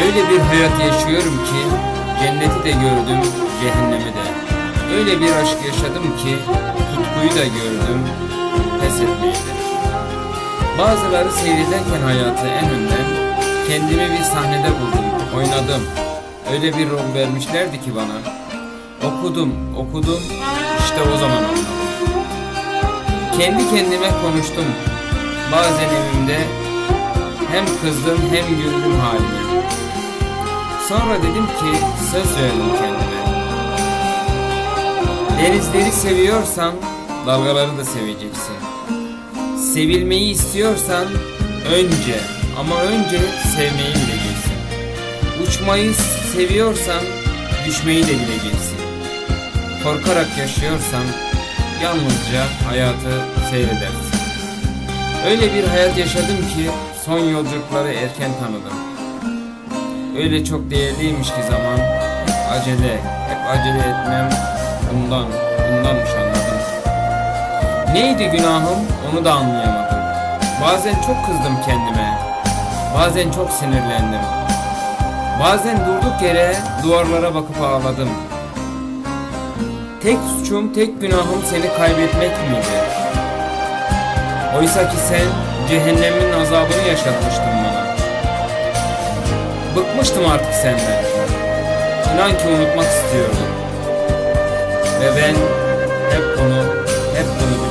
Öyle bir hayat yaşıyorum ki cenneti de gördüm, cehennemi de. Öyle bir aşk yaşadım ki tutkuyu da gördüm, pes etmeyi de. Bazıları seyrederken hayatı en önden kendimi bir sahnede buldum, oynadım. Öyle bir rol vermişlerdi ki bana. Okudum, okudum, işte o zaman anladım. Kendi kendime konuştum. Bazen evimde hem kızdım hem güldüm halime. Sonra dedim ki söz verdim kendime. Denizleri seviyorsan dalgaları da seveceksin. Sevilmeyi istiyorsan önce ama önce sevmeyi bileceksin. Uçmayı seviyorsan düşmeyi de bileceksin. Korkarak yaşıyorsan yalnızca hayatı seyredersin. Öyle bir hayat yaşadım ki son yolculukları erken tanıdım. Öyle çok değerliymiş ki zaman acele, hep acele etmem bundan, bundanmış anladım. Neydi günahım onu da anlayamadım. Bazen çok kızdım kendime, bazen çok sinirlendim. Bazen durduk yere duvarlara bakıp ağladım. Tek suçum, tek günahım seni kaybetmek miydi? Oysa ki sen cehennemin azabını yaşatmıştın bana. Bıkmıştım artık senden. İnan ki unutmak istiyorum. Ve ben hep bunu, hep bunu